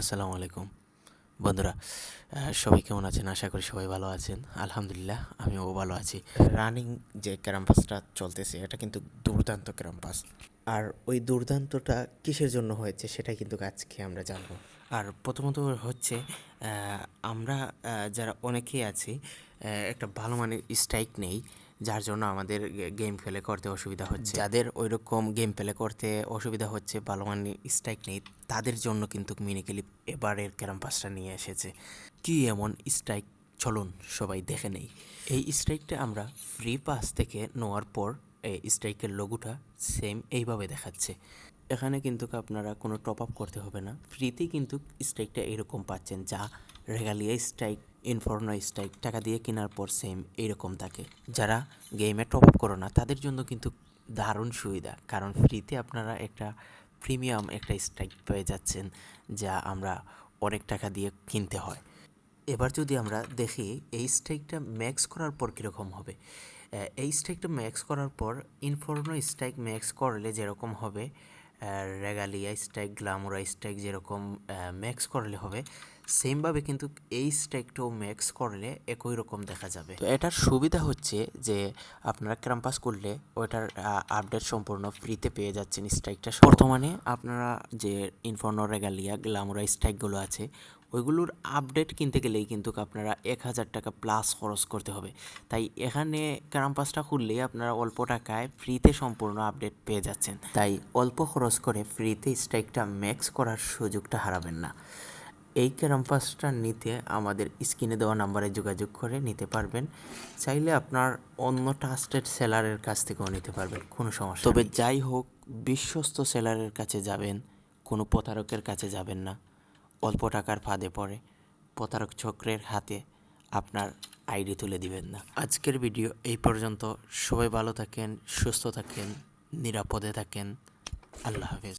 আসসালামু আলাইকুম। বন্ধুরা সবাই কেমন আছেন? আশা করি সবাই ভালো আছেন। আলহামদুলিল্লাহ, আমিও ভালো আছি। রানিং যে ক্যারাম্পাসটা চলতেছে, এটা কিন্তু দুর্দান্ত ক্যারাম্পাস। আর ওই দুর্দান্তটা কিসের জন্য হয়েছে সেটা কিন্তু আজকে আমরা জানব। আর প্রথমত হচ্ছে আমরা যারা অনেকেই আছি একটা ভালো মানের স্ট্রাইক নেই। যার জন্য আমাদের গেম প্লে করতে অসুবিধা হচ্ছে। যাদের ওই রকম গেম প্লে করতে অসুবিধা হচ্ছে ভালো মানের স্ট্রাইক নেই, তাদের জন্য কিন্তু মিনিক্যালি এবারের ক্যারাম্পাসটা নিয়ে এসেছে। কি এমন স্ট্রাইক চলুন, সবাই দেখে নেই। এই স্ট্রাইকটা আমরা ফ্রি পাস থেকে নেওয়ার পর, এই স্ট্রাইকের লোগোটা সেম এইভাবে দেখাচ্ছে। এখানে কিন্তু আপনারা কোনো টপ আপ করতে হবে না। ফ্রিতেই কিন্তু স্ট্রাইকটা এরকম পাচ্ছেন, যা রেগালিয়া স্ট্রাইক ইনফর্নো স্ট্রাইক টাকা দিয়ে কেনার পর সেম এইরকম থাকে। যারা গেমে টপ আপ করো না, তাদের জন্য কিন্তু দারুণ সুবিধা। কারণ ফ্রিতে আপনারা একটা প্রিমিয়াম একটা স্ট্রাইক পেয়ে যাচ্ছেন, যা আমরা অনেক টাকা দিয়ে কিনতে হয়। এবার যদি আমরা দেখি, এই স্ট্রাইকটা ম্যাক্স করার পর কীরকম হবে? এই স্ট্রাইকটা ম্যাক্স করার পর ইনফর্নো স্ট্রাইক ম্যাক্স করলে যেরকম হবে রেগালিয়া স্ট্রাইক গ্লামোরা স্ট্রাইক যেরকম ম্যাক্স করলে হবে সেমভাবে কিন্তু এই স্ট্রাইকটাও ম্যাক্স করলে একই রকম দেখা যাবে। তো এটার সুবিধা হচ্ছে যে আপনারা ক্যাম্পাস করলে ওইটার আপডেট সম্পূর্ণ ফ্রিতে পেয়ে যাচ্ছেন স্ট্রাইকটা বর্তমানে আপনারা যে ইনফর্নো রেগালিয়া গ্লামোরা স্ট্রাইকগুলো আছে ওইগুলোর আপডেট কিনতে গেলেই কিন্তু আপনারা এক হাজার টাকা প্লাস খরচ করতে হবে। তাই এখানে ক্যারাম্পাসটা খুললেই আপনারা অল্প টাকায় ফ্রিতে সম্পূর্ণ আপডেট পেয়ে যাচ্ছেন। তাই অল্প খরচ করে ফ্রিতে স্ট্রাইকটা ম্যাক্স করার সুযোগটা হারাবেন না। এই ক্যারাম্পাসটা নিতে আমাদের স্ক্রিনে দেওয়া নাম্বারে যোগাযোগ করে নিতে পারবেন। চাইলে আপনার অন্য ট্রাস্টেড সেলারের কাছ থেকেও নিতে পারবেন কোনো সমস্যা তবে যাই হোক বিশ্বস্ত সেলারের কাছে যাবেন কোনো প্রতারকের কাছে যাবেন না। অল্প টাকার ফাঁদে পড়ে। প্রতারক চক্রের হাতে আপনার আইডি তুলে দিবেন না। আজকের ভিডিও এই পর্যন্ত। সবাই ভালো থাকেন, সুস্থ থাকেন, নিরাপদে থাকেন। আল্লাহ হাফেজ।